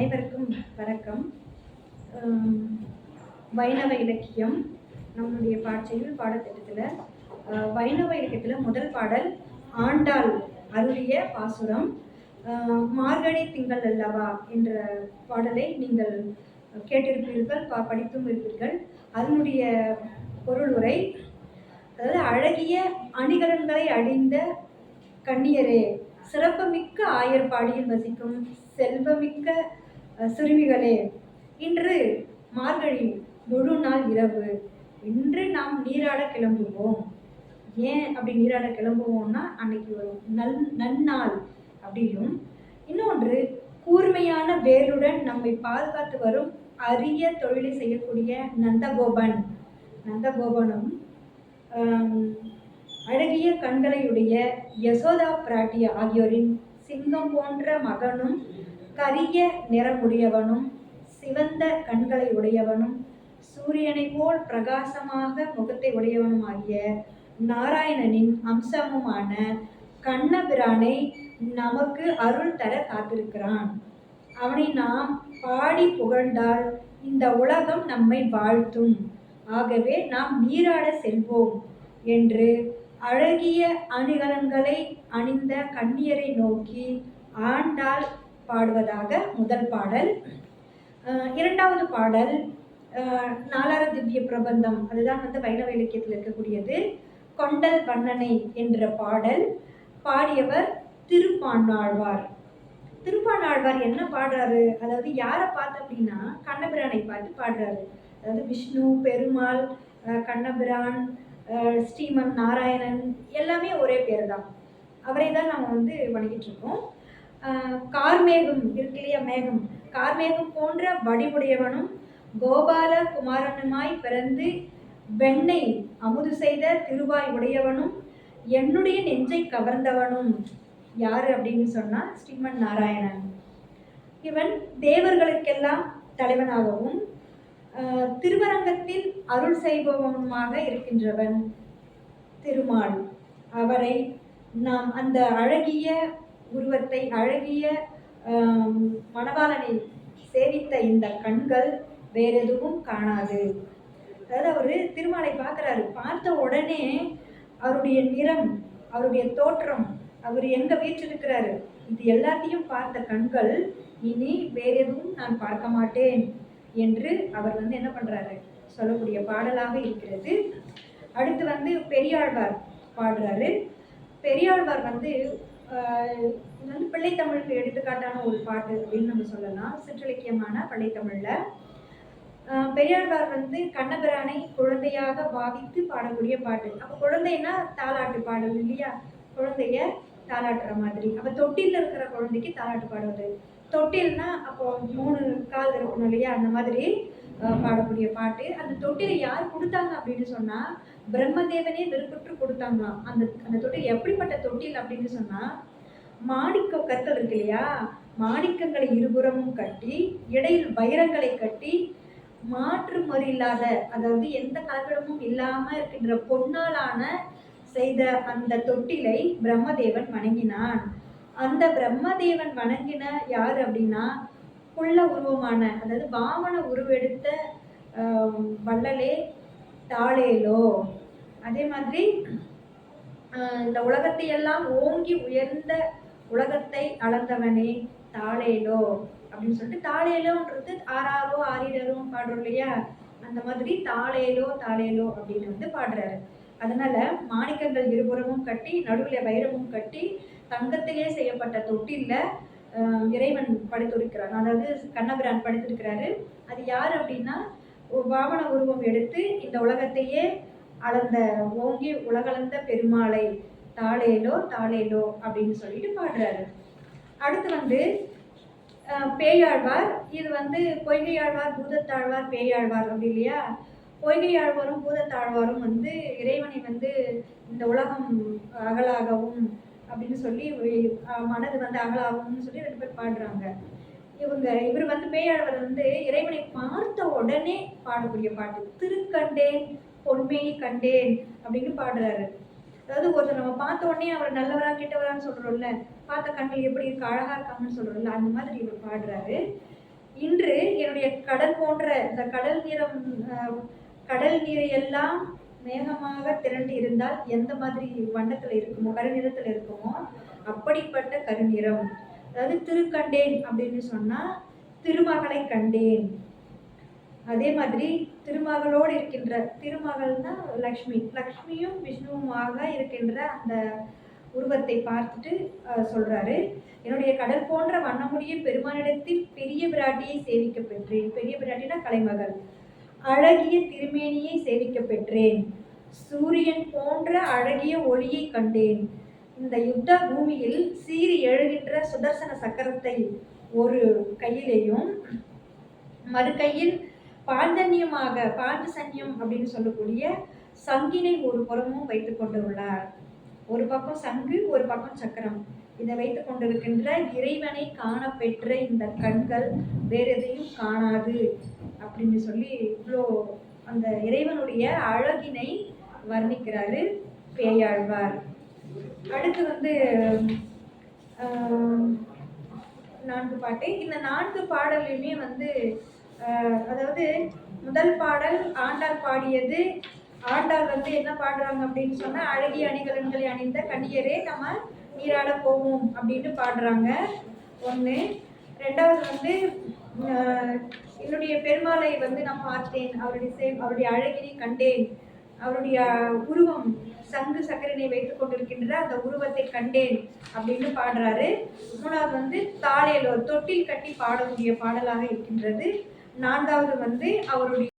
அனைவருக்கும் வணக்கம். வைணவ இலக்கியம் நம்முடைய பாட்சையில் பாடத்திட்டத்தில் வைணவ இலக்கியத்தில் முதல் பாடல் ஆண்டாள் அருளிய பாசுரம். மார்கழி திங்கள் அல்லவா என்ற பாடலை நீங்கள் கேட்டிருப்பீர்கள் பா படித்தும் இருப்பீர்கள். அதனுடைய பொருள் உரை அதாவது அழகிய அணிகலன்களை அழிந்த கண்ணியரே சிறப்புமிக்க ஆயர்பாடியில் வசிக்கும் செல்வமிக்க சிறுமிகளே இன்று மார்கழி முழு நாள் இரவு. இன்று நாம் நீராட கிளம்புவோம். ஏன் அப்படி நீராட கிளம்புவோம்னா அன்னைக்கு ஒரு நல் நன்னாள் அப்படியும் இன்னொன்று கூர்மையான வேலுடன் நம்மை பாதுகாத்து வரும் அரிய தொழிலை செய்யக்கூடிய நந்தகோபன். நந்தகோபனும் அழகிய கண்களையுடைய யசோதா பிராட்டி ஆகியோரின் சிங்கம் போன்ற மகனும் கரிய நிறமுடையவனும் சிவந்த கண்களை உடையவனும் சூரியனைப் போல் பிரகாசமாக முகத்தை உடையவனுமாகிய நாராயணனின் அம்சமுமான கண்ணபிரானை நமக்கு அருள் தர காத்திருக்கிறான். அவனை நாம் பாடி புகழ்ந்தால் இந்த உலகம் நம்மை வாழ்த்தும். ஆகவே நாம் நீராட செல்வோம் என்று அழகிய அணிகலன்களை அணிந்த கண்ணியரை நோக்கி ஆண்டாள் பாடுவதாக முதல் பாடல். இரண்டாவது பாடல் நாலார திவ்ய பிரபந்தம். அதுதான் வந்து வைணவ இலக்கியத்தில் இருக்கக்கூடியது. கொண்டல் வண்ணனை என்ற பாடல். பாடியவர் திருப்பாண்டாழ்வார் திருப்பாண்டாழ்வார் என்ன பாடுறாரு? அதாவது யாரை பார்த்து அப்படின்னா கண்ணபிரானை பார்த்து பாடுறாரு. அதாவது விஷ்ணு பெருமாள் கண்ணபிரான் ஸ்ரீமன் நாராயணன் எல்லாமே ஒரே பேர் தான் அவரை தான் நம்ம வந்து வணங்கிட்டு இருக்கோம். கார்மேகம் இருக்கு இல்லையா மேகம்? கார்மேகம் போன்ற வடிவுடையவனும் கோபால குமாரனுமாய் பிறந்து வெண்ணை அமுது செய்த திருவாய் உடையவனும் என்னுடைய நெஞ்சை கவர்ந்தவனும். யார் அப்படின்னு சொன்னால் ஸ்ரீமன் நாராயணன். இவன் தேவர்களுக்கெல்லாம் தலைவனாகவும் திருவரங்கத்தில் அருள் செய்பவனுமாக இருக்கின்றவன் திருமால். அவரை நாம் அந்த அழகிய உருவத்தை அழகிய ஆம், மணவாளனை சேவித்த இந்த கண்கள் வேற எதுவும் காணாது. அதாவது அவரு திருமாலை பார்க்குறாரு. பார்த்த உடனே அவருடைய நிறம் அவருடைய தோற்றம் அவர் எங்க வீற்றிருக்கிறாரு? இது எல்லாத்தையும் பார்த்த கண்கள் இனி வேற எதுவும் நான் பார்க்க மாட்டேன் என்று அவர் வந்து என்ன பண்றாரு? சொல்லக்கூடிய பாடலாக இருக்கிறது. அடுத்து வந்து பெரியாழ்வார் பாடுறாரு. பெரியாழ்வார் வந்து இது வந்து பிள்ளைத்தமிழுக்கு எடுத்துக்காட்டான ஒரு பாட்டு அப்படின்னு நம்ம சொல்லலாம். சிற்றிலக்கியமான பள்ளித்தமிழில். பெரியாழ்வார் வந்து கண்ணபிரானை குழந்தையாக பாவித்து பாடக்கூடிய பாட்டு. அப்போ குழந்தைன்னா தாலாட்டு பாடல் இல்லையா? குழந்தைய தாலாட்டுற மாதிரி. அப்போ தொட்டில் இருக்கிற குழந்தைக்கு தாலாட்டு பாடுவது தொட்டில்னா அப்போ மூணு கால் இருக்கணும் இல்லையா? அந்த மாதிரி பாடக்கூடிய பாட்டு. அந்த தொட்டிலை யார் கொடுத்தாங்க அப்படின்னு சொன்னா பிரம்மதேவனே விருப்பற்று கொடுத்தாங்களாம். அந்த அந்த தொட்டில் எப்படிப்பட்ட தொட்டில் அப்படின்னு சொன்னா மாணிக்க கற்கள் இருக்கு இல்லையா? மாணிக்கங்களை இருபுறமும் கட்டி இடையில் வைரங்களை கட்டி மாற்று மறு இல்லாத அதாவது எந்த கலப்படமும் இல்லாம இருக்கின்ற பொன்னாலான செய்த அந்த தொட்டிலை பிரம்மதேவன் வணங்கினான். அந்த பிரம்மதேவன் வணங்கின யார் அப்படின்னா புள்ள உருவமான அதாவது வாமன உருவெடுத்த வள்ளலே தாளேலோ. அதே மாதிரி இந்த உலகத்தை எல்லாம் ஓங்கி உயர்ந்த உலகத்தை அளந்தவனே தாளேலோ அப்படின்னு சொல்லிட்டு தாளேலோன்றது ஆறாரோ ஆறிரரும் பாடுறோம் இல்லையா? அந்த மாதிரி தாளேலோ தாளேலோ அப்படின்னு வந்து பாடுறாரு. அதனால மாணிக்கங்கள் இருபுறமும் கட்டி நடுவில் வைரமும் கட்டி தங்கத்திலே செய்யப்பட்ட தொட்டில்ல இறைவன் படைத்திருக்கிறான் அதாவது கண்ணபிரான் படைத்திருக்கிறாரு. அது யார் அப்படின்னா வாகன வாமன உருவம் எடுத்து இந்த உலகத்தையே அளந்த ஓங்கி உலகளந்த பெருமாளை தாளேலோ தாளேலோ அப்படின்னு சொல்லிட்டு பாடுறாரு. அடுத்து வந்து பேயாழ்வார். இது வந்து பொய்கையாழ்வார் பூதத்தாழ்வார் பேயாழ்வார் அப்படி இல்லையா? பொய்கையாழ்வாரும் பூதத்தாழ்வாரும் வந்து இறைவனை வந்து இந்த உலகம் அகலாகவும் அப்படின்னு சொல்லி மனது வந்து அகலாகும்னு சொல்லி ரெண்டு பேர் பாடுறாங்க. இவங்க இவர் வந்து பேயாழ்வார் வந்து இறைவனை பார்த்த உடனே பாடக்கூடிய பாட்டு திருக்கண்டேன் பொன்மையை கண்டேன் அப்படின்னு பாடுறாரு. அதாவது ஒருத்தர் நம்ம பார்த்த உடனே அவர் நல்லவரா கெட்டவரான்னு சொல்றோம்ல பார்த்த கண்கள் எப்படி இருக்கு அழகா இருக்காங்கன்னு சொல்றோம்ல அந்த மாதிரி இவர் பாடுறாரு. இன்று என்னுடைய கடல் போன்ற இந்த கடல் நிறம் கடல் நீரை எல்லாம் மேகமாக திரண்டு இருந்தால் எந்த மாதிரி வண்ணத்தில் இருக்குமோ கருநிறத்தில் இருக்குமோ அப்படிப்பட்ட கருநிறம். அதாவது திருக்கண்டேன் அப்படின்னு சொன்னால் திருமகளை கண்டேன். அதே மாதிரி திருமகளோடு இருக்கின்ற திருமகள்னா லக்ஷ்மி. லக்ஷ்மியும் விஷ்ணுவுமாக இருக்கின்ற அந்த உருவத்தை பார்த்துட்டு சொல்கிறாரு சொல்றாரு. என்னுடைய கடல் போன்ற வண்ணமுடிய பெருமானிடத்தில் பெரிய பிராட்டியை சேவிக்க பெற்றேன். பெரிய பிராட்டினா கலைமகள். அழகிய திருமேனியை சேவிக்க பெற்றேன். சூரியன் போன்ற அழகிய ஒளியை கண்டேன். இந்த யுத்த பூமியில் சீறி எழுகின்ற சுதர்சன சக்கரத்தை ஒரு கையிலேயும் மறு கையில் பாஞ்சன்யமாக பாஞ்சசன்யம் அப்படின்னு சொல்லக்கூடிய சங்கினை ஒரு புறமும் வைத்து கொண்டுள்ளார். ஒரு பக்கம் சங்கு ஒரு பக்கம் சக்கரம். இதை வைத்து கொண்டிருக்கின்ற இறைவனை காண பெற்ற இந்த கண்கள் வேறு எதையும் காணாது. அப்படின்னு சொல்லி இவ்வளோ அந்த இறைவனுடைய அழகினை வர்ணிக்கிறாரு பேயாழ்வார். அடுத்து வந்து நான்கு பாட்டு. இந்த நான்கு பாடலையுமே வந்து அதாவது முதல் பாடல் ஆண்டாள் பாடியது ஆண்டாள் வந்து என்ன பாடுறாங்க அப்படின்னு சொன்னால் அழகிய அணிகலன்களை அணிந்த கண்ணியரே நம்ம நீராட போவோம் அப்படின்னு பாடுறாங்க. ஒன்று ரெண்டாவது வந்து என்னுடைய பெருமாளை வந்து நான் பார்த்தேன். அவருடைய சே அவருடைய அழகினை கண்டேன். அவருடைய உருவம் சங்கு சக்கரனை வைத்துக் கொண்டிருக்கின்ற அந்த உருவத்தை கண்டேன் அப்படின்னு பாடுறாரு. மூணாவது வந்து தாளேலோ தொட்டில் கட்டி பாடக்கூடிய பாடலாக இருக்கின்றது. நான்காவது வந்து அவருடைய